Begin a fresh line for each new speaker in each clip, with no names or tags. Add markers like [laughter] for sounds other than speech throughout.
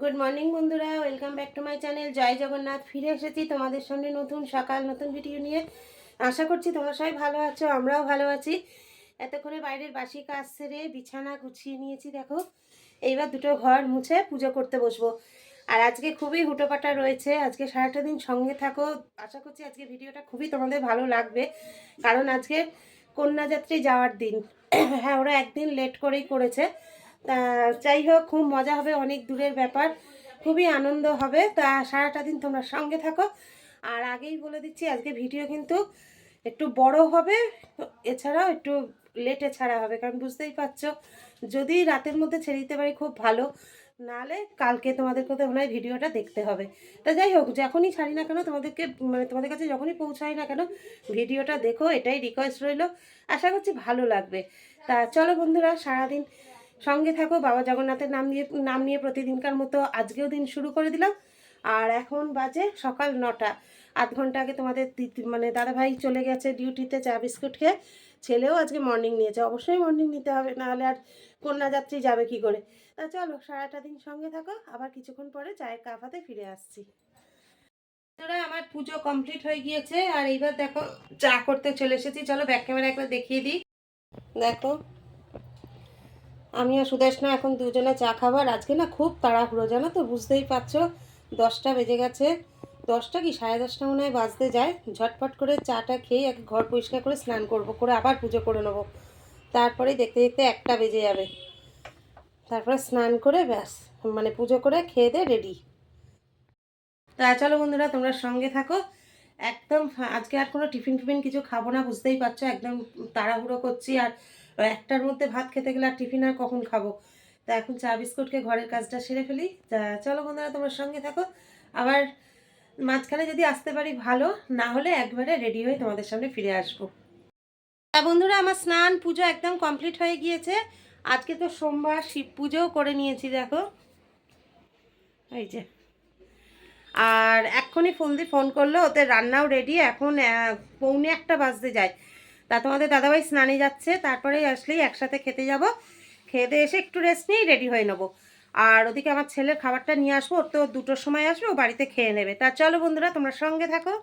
Good morning বন্ধুরা। Welcome back to my channel জয় জগন্নাথ। ফিরে এসেছি তোমাদের সামনে নতুন সকাল, নতুন ভিডিও নিয়ে। আশা করছি তোমরা সবাই ভালো আছো, আমরাও ভালো আছি। এতক্ষণে বাইরের বাসি কাজ সেরে বিছানা গুছিয়ে নিয়েছি, দেখো। এইবার দুটো ঘর মুছে পুজো করতে বসবো। আর আজকে খুবই হুটোপাটা রয়েছে। আজকে সারাটা দিন সঙ্গে থাকো। আশা করছি আজকে ভিডিওটা খুবই তোমাদের ভালো লাগবে। কারণ আজকে কন্যাযাত্রী যাওয়ার দিন। হ্যাঁ ওরা একদিন লেট করেই করেছে। তা যাই হোক, খুব মজা হবে, অনেক দূরের ব্যাপার। খুবই আনন্দ হবে। তা সারাটা দিন তোমরা সঙ্গে থাকো। আর আগেই বলে দিচ্ছি, আজকে ভিডিও কিন্তু একটু বড় হবে। এছাড়াও একটু লেটে ছাড়া হবে, কারণ বুঝতেই পারছ, যদি রাতের মধ্যে ছেড়ে দিতে পারি খুব ভালো। নাহলে কালকে তোমাদের কোথাও মনে হয় ভিডিওটা দেখতে হবে। তা যাই হোক, যখনই ছাড়ি না কেন, তোমাদেরকে মানে তোমাদের কাছে যখনই পৌঁছাই না কেন, ভিডিওটা দেখো, এটাই রিকোয়েস্ট রইল। আশা করছি ভালো লাগবে। তা চলো বন্ধুরা, সারাদিন সঙ্গে থাকো বাবা জগন্নাথের নাম নিয়ে নাম নিয়ে প্রতিদিনকার মতো আজকেও দিন শুরু করে দিলাম। আর এখন বাজে সকাল নটা। আধ ঘণ্টা আগে তোমাদের মানে দাদাভাই চলে গেছে ডিউটিতে চা বিস্কুট খেয়ে। ছেলেও আজকে মর্নিং নিয়েছে। অবশ্যই মর্নিং নিতে হবে নাহলে আর কন্যা কন্যাযাত্রী যাবে কি করে? তা চলো সারাটা দিন সঙ্গে থাকো। আবার কিছুক্ষণ পরে চায়ের কাপ হাতে ফিরে আসছি। বন্ধুরা, আমার পুজো কমপ্লিট হয়ে গিয়েছে। আর এইবার দেখো চা করতে চলে এসেছি। চলো ব্যাক ক্যামেরা একবার দেখিয়ে দিই। দেখো। আমি আর সুদেশনা এখন দুজনে চা খাবার। আজকে না খুব তাড়াহুড়ো, জানো তো? বুঝতেই পারছ, দশটা বেজে গেছে। দশটা কি, সাড়ে দশটা মনে হয় বাজতে যায়। ঝটপট করে চাটা খেয়ে এক ঘর পরিষ্কার করে স্নান করব, করে আবার পুজো করে নেব। তারপরেই দেখতে দেখতে একটা বেজে যাবে। তারপরে স্নান করে ব্যাস মানে পুজো করে খেয়ে দিয়ে রেডি। তা চলো বন্ধুরা, তোমরা সঙ্গে থাকো। একদম আজকে আর কোনো টিফিন ফিফিন কিছু খাব না, বুঝতেই পারছ। একদম তাড়াহুড়ো করছি আর একটার মধ্যে ভাত খেতে গেলে আর টিফিন আর কখন খাব? তা এখন চা বিস্কুটকে ঘরের কাজটা সেরে ফেলি। তা চলো বন্ধুরা, তোমার সঙ্গে থাকো। আবার মাঝখানে যদি আসতে পারি ভালো, না হলে একবারে রেডি হয়ে তোমাদের সামনে ফিরে আসব। বন্ধুরা, আমার স্নান পুজো একদম কমপ্লিট হয়ে গিয়েছে। আজকে তো সোমবার, শিব পুজোও করে নিয়েছি, দেখো। এই যে। আর এক্ষুনি ফোন দিয়ে ফোন করল ওদের রান্নাও রেডি এখন পৌনে একটা বাজতে যায়। তা তোমাদের দাদাভাই স্নানে যাচ্ছে, তারপরে আসলেই একসাথে খেতে যাব। খেতে এসে একটু রেস্ট নিয়েই রেডি হয়ে নেব। আর ওদিকে আমার ছেলের খাবারটা নিয়ে আসব, ওর তো দুটোর সময় আসবে, ও বাড়িতে খেয়ে নেবে। তা চলো বন্ধুরা, তোমরা সঙ্গে থাকো।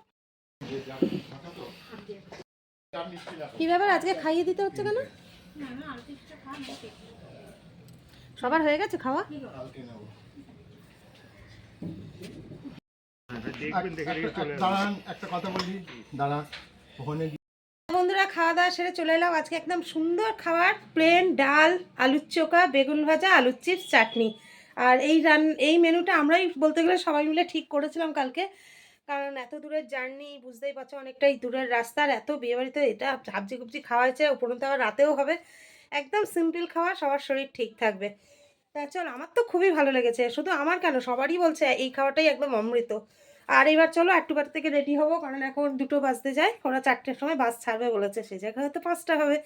কি ব্যাপার, আজকে খাইয়ে দিতে হচ্ছে কেন? সবার হয়ে গেছে খাওয়া?
দাঁড়ান, একটা কথা বলি। দাঁড়ান ওখানে
খাওয়া দাওয়া সেরে চলে এলাম। আজকে একদম সুন্দর খাবার প্লেন ডাল, আলুর চোখা, বেগুন ভাজা, আলুর চিপস, চাটনি। আর এই রান, এই মেনুটা আমরাই বলতে গেলে সবাই মিলে ঠিক করেছিলাম কালকে। কারণ এত দূরের জার্নি, বুঝতেই পারছ অনেকটাই দূরের রাস্তার এত বিয়েবাড়িতে এটা হাবজি গুবজি খাওয়া হয়েছে উপরন্ত আবার রাতেও হবে। একদম সিম্পল খাওয়া, সবার শরীর ঠিক থাকবে। তা চল, আমার তো খুবই ভালো লেগেছে। শুধু আমার কেন, সবারই বলছে এই খাওয়াটাই একদম অমৃত। আর এবার চলো একটু বার থেকে রেডি হব কারণ এখন দুটো বাজতে যায়। ওরা চারটের সময় বাস ছাড়বে বলেছে সেই জায়গায় হয়তো পাঁচটা হবে।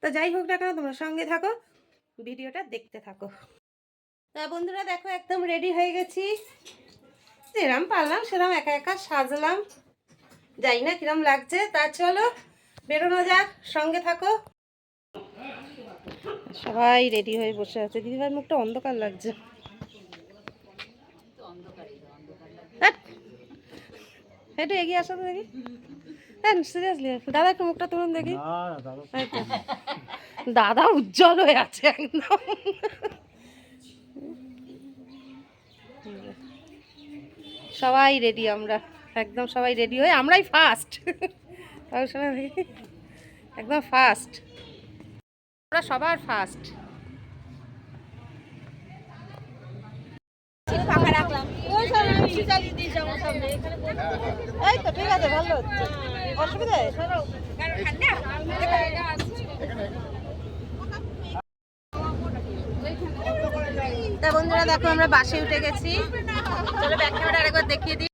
তা যাই হোক না কেন তোমরা সঙ্গে থাকো ভিডিওটা দেখতে থাকো। তা বন্ধুরা দেখো একদম রেডি হয়ে গেছি। যেরাম পারলাম সেরাম একা একা সাজলাম। যাই না কিরম লাগছে তা চলো বেরোনো যাক সঙ্গে থাকো। সবাই রেডি হয়ে বসে আছে। দিদিভাই মুখটা অন্ধকার লাগছে। ধ্যাৎ। একটু এগিয়ে আসো তো দেখি। হ্যাঁ সিরিয়াসলি দাদা একটু মুখটা তুলুন দেখি? দাদা উজ্জ্বল হয়ে আছে একদম। সবাই রেডি আমরা। একদম সবাই রেডি হয়ে আমরাই ফার্স্ট একদম ফার্স্ট আমরা সবার ফার্স্ট এই তো ঠিক আছে ভালো হচ্ছে। অসুবিধা তা বন্ধুরা দেখো আমরা বাসে উঠে গেছি। চলো ব্যাক ক্যামেরা আরেকবার দেখিয়ে দিই।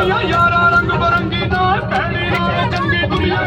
ਦੁਨੀਆ ਯਾਰਾ ਰੰਗ ਬਰੰਗੀ ਨਾਲ ਕਹਿਣੀ ਨਾਲ ਚੰਗੀ
ਦੁਨੀਆ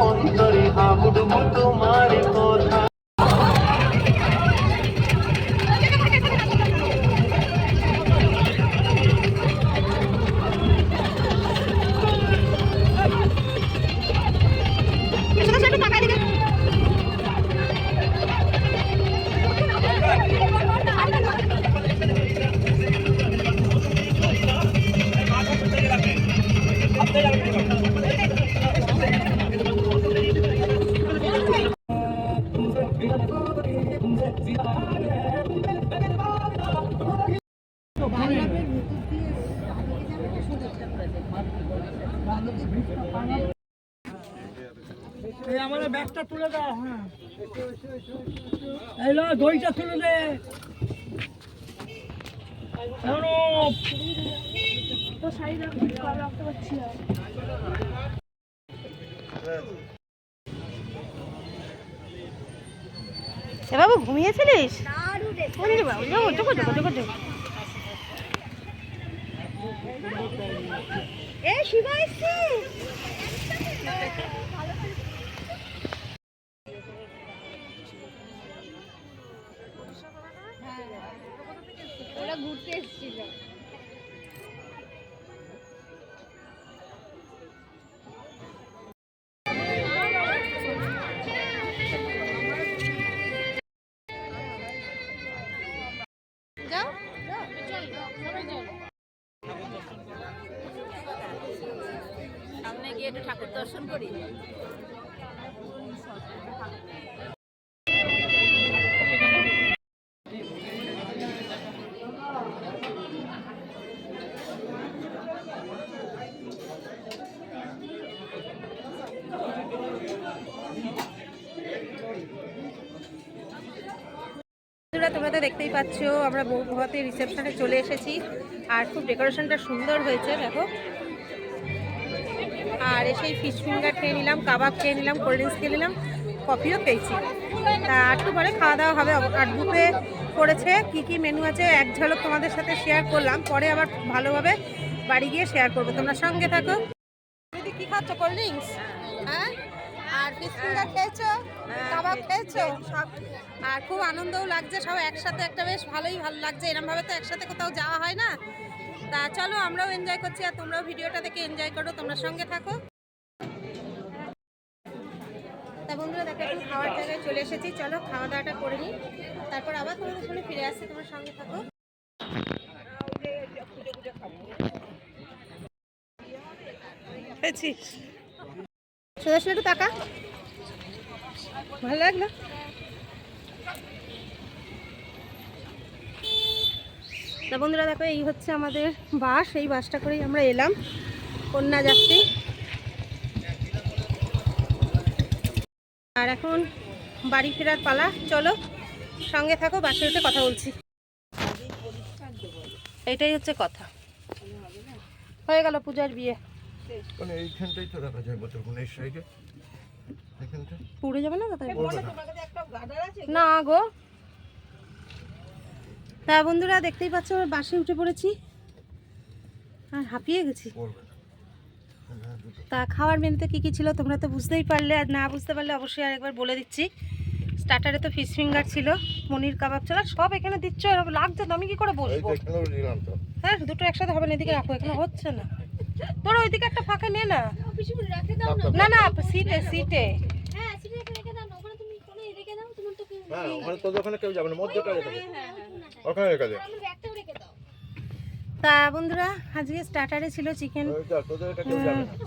অন্তরে হাবুডু তোমারে কথা।
এই লো দইটা তুলে দে।
বাবু ঘুমিয়েছিলিস। এ শিবা
সামনে গিয়ে একটু ঠাকুর দর্শন করি।
বন্ধুরা, তোমরা তো দেখতেই পাচ্ছ, আমরা বৌভাতে রিসেপশনে চলে এসেছি। আর খুব ডেকোরেশনটা সুন্দর হয়েছে, দেখো। আর এসেই ফিশ ফিঙ্গার খেয়ে নিলাম, কাবাব খেয়ে নিলাম কোল্ড ড্রিঙ্কস খেয়ে নিলাম কফিও পেয়েছি তা একটু পরে খাওয়া দাওয়া হবে। আর বুফে করেছে কি কি মেনু আছে, এক ঝলক তোমাদের সাথে শেয়ার করলাম। পরে আবার ভালোভাবে বাড়ি গিয়ে শেয়ার করব। তোমরা সঙ্গে থাকো। দিদি কি খাচ্ছ কোল্ড ড্রিঙ্কস হ্যাঁ? আর ফিশ ফিঙ্গার খেয়েছো কাবাব খেয়েছো। সব আর খুব আনন্দও লাগছে সব একসাথে একটা বেশ ভালোই ভালো লাগছে। এরকম ভাবে তো একসাথে কোথাও যাওয়া হয় না। তা চলো আমরাও এনজয় করছি আর তোমরাও ভিডিওটা দেখে এনজয় করো তোমরা সঙ্গে থাকো। তা বন্ধুরা দেখো একটু খাওয়ার জায়গায় চলে এসেছি। চলো খাওয়া দাওয়াটা করে নিই। তারপর আবার তোমাদের সামনে ফিরে আসছি তোমার সঙ্গে থাকো। পেয়েছিস সোজা সোজা একটু তাকা। ভালো লাগল। তা বন্ধুরা, দেখো, এই হচ্ছে আমাদের বাস। এই বাসটা করেই আমরা এলাম কন্যা যাত্রী। আর এখন বাড়ি ফেরার পালা। চলো, সঙ্গে থাকো, বাসে উঠে কথা বলছি। এটাই হচ্ছে কথা। হয়ে গেল পূজার বিয়ে।
মানে এইখানটাই তো রাখা যায় বোতলগুলো এই সাইডে। এখানটা
পুড়ে যাবে না তাই
না।
না গো। তা বন্ধুরা দেখতেই পাচ্ছ আমরা বাসে উঠে পড়েছি। আর হাঁপিয়ে গেছি।
হ্যাঁ।
তা খাওয়ার মেনুতে কী কী ছিল তোমরা তো বুঝতেই পারলে আর না বুঝতে পারলে অবশ্যই আরেকবার বলে দিচ্ছি। স্টার্টারে তো ফিশ ফিঙ্গার ছিল পনির কাবাব ছিল সব এখানে দিচ্ছ এরকম লাগছে তো আমি কি করে বসবো?
তো।
হ্যাঁ দুটো একসাথে হবে না এদিকে রাখো এখানে হচ্ছে না। তোর ওইদিকে একটা ফাঁকা নে না।
পিছু রেখে দাও না।
না না সিটে সিটে
হ্যাঁ সিটে রেখে রেখে দাও না ওখানে তুমি কোনে রেখে দাও তোমার তো
হ্যাঁ ওখানে কেউ যাবে না মধ্যটা রেখে
হ্যাঁ
ওখানে রেখে দে।
আমার ব্যাগটাও রেখে দাও।
তা বন্ধুরা আজকে স্টার্টারে ছিল chicken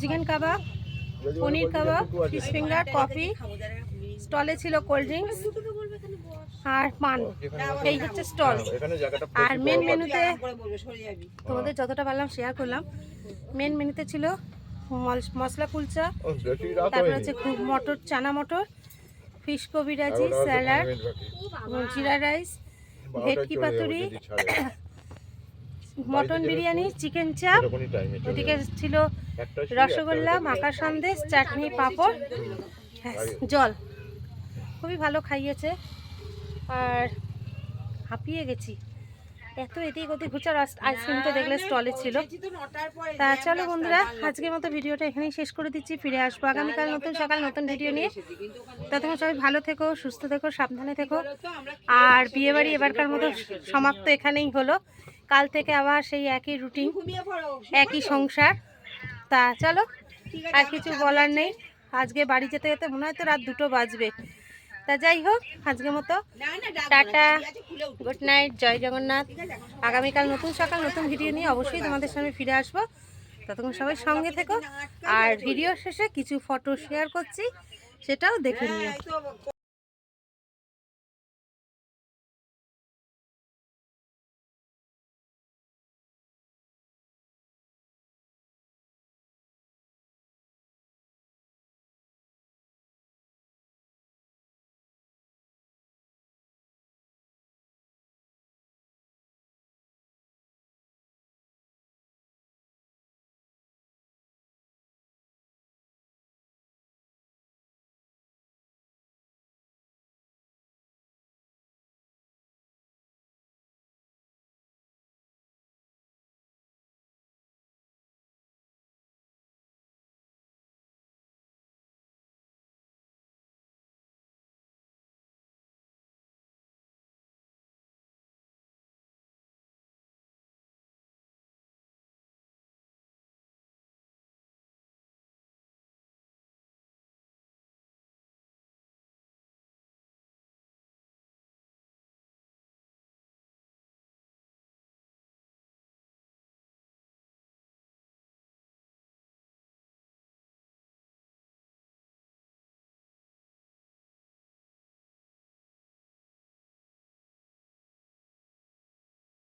chicken kebab paneer kebab fish finger coffee স্টলে ছিল কোল্ড ড্রিঙ্কস আর পান। এই হচ্ছে স্টল আর মেন মেনুতে তোমাদের যতটা পারলাম শেয়ার করলাম। মেন মেনুতে ছিল মশলা কুলচা তারপর। হচ্ছে খুব মটর চানা মটর ফিশ কবিরাজি
এগারোটা বাজতে
স্যালাড জিরা রাইস ভেটকি পাতুরি [coughs] মটন বিরিয়ানি চিকেন চাপ ওদিকে ছিল রসগোল্লা মাখা সন্দেশ চাটনি পাঁপড়। ব্যাস, জল। খুবই ভালো খাইয়েছে। আর হাঁপিয়ে গেছি। এত এদিক ওদিক ঘুরছে আর আইসক্রিম তো দেখলে স্টলে ছিল। তা চলো বন্ধুরা আজকের মতো ভিডিওটা এখানেই শেষ করে দিচ্ছি ফিরে আসব আগামীকাল নতুন সকাল নতুন ভিডিও নিয়ে। ততক্ষণ সবাই ভালো থেকো সুস্থ থেকো সাবধানে থেকো। আর বিয়েবাড়ি এবারকার মতো সমাপ্ত এখানেই হলো। কাল থেকে আবার সেই একই রুটিন একই সংসার। তা চলো আর কিছু বলার নেই। আজকে বাড়ি যেতে যেতে মনে হয় তো রাত দুটো বাজবে। তা যাই হোক, আজকের মতো। টাটা। গুড নাইট, জয় জগন্নাথ। আগামীকাল নতুন সকাল, নতুন ভিডিও নিয়ে অবশ্যই তোমাদের সামনে ফিরে আসব। ততক্ষণ সবাই সঙ্গে থেকো। আর ভিডিও শেষে কিছু ফটো শেয়ার করছি, সেটাও দেখে নিও।